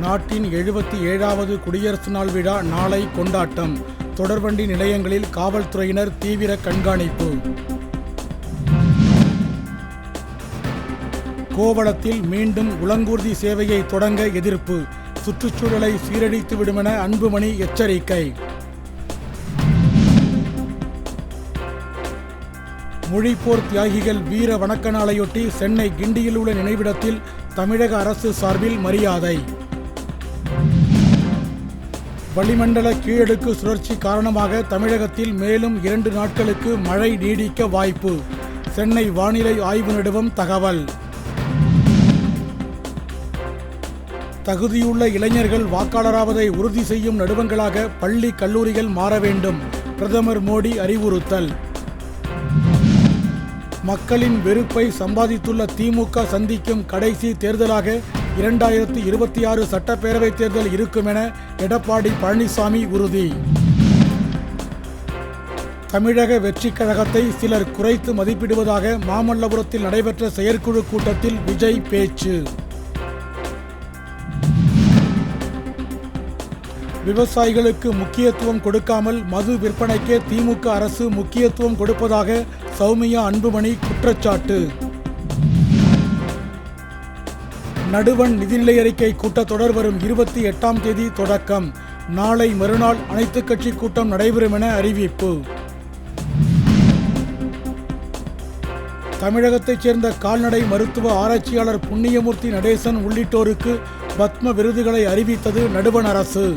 நாட்டின் எழுபத்தி ஏழாவது குடியரசு நாள் விழா நாளை கொண்டாட்டம். தொடர்வண்டி நிலையங்களில் காவல்துறையினர் தீவிர கண்காணிப்பு. கோவளத்தில் மீண்டும் உலங்கூர்தி சேவையை தொடங்க எதிர்ப்பு. சுற்றுச்சூழலை சீரழித்து விடுமென அன்புமணி எச்சரிக்கை. மொழிப்போர் தியாகிகள் வீர வணக்க நாளையொட்டி சென்னை கிண்டியில் உள்ள நினைவிடத்தில் தமிழக அரசு சார்பில் மரியாதை. வளிமண்டல கீழடுக்கு சுழற்சி காரணமாக தமிழகத்தில் மேலும் இரண்டு நாட்களுக்கு மழை நீடிக்க வாய்ப்பு. சென்னை வானிலை ஆய்வு நிறுவம் தகவல். தகுதியுள்ள இளைஞர்கள் வாக்காளராவதை உறுதி செய்யும் நடுவங்களாக பள்ளி கல்லூரிகள் மாற வேண்டும் பிரதமர் மோடி அறிவுறுத்தல். மக்களின் வெறுப்பை சம்பாதித்துள்ள திமுக சந்திக்கும் கடைசி தேர்தலாக இரண்டாயிரத்தி இருபத்தி ஆறு சட்டப்பேரவைத் தேர்தல் இருக்கும் என எடப்பாடி பழனிசாமி உறுதி. தமிழக வெற்றிக் கழகத்தை சிலர் குறைத்து மதிப்பிடுவதாக மாமல்லபுரத்தில் நடைபெற்ற செயற்குழு கூட்டத்தில் விஜய் பேச்சு. விவசாயிகளுக்கு முக்கியத்துவம் கொடுக்காமல் மது விற்பனைக்கே திமுக அரசு முக்கியத்துவம் கொடுப்பதாக சௌமியா அன்புமணி குற்றச்சாட்டு. நடுவண் நிதிநிலை அறிக்கை கூட்டத்தொடர் வரும் இருபத்தி எட்டாம் தேதி தொடக்கம். நாளை மறுநாள் அனைத்துக் கட்சி கூட்டம் நடைபெறும் என அறிவிப்பு. தமிழகத்தைச் சேர்ந்த கால்நடை மருத்துவ ஆராய்ச்சியாளர் புண்ணியமூர்த்தி நடேசன் உள்ளிட்டோருக்கு பத்ம விருதுகளை அறிவித்தது நடுவண் அரசு.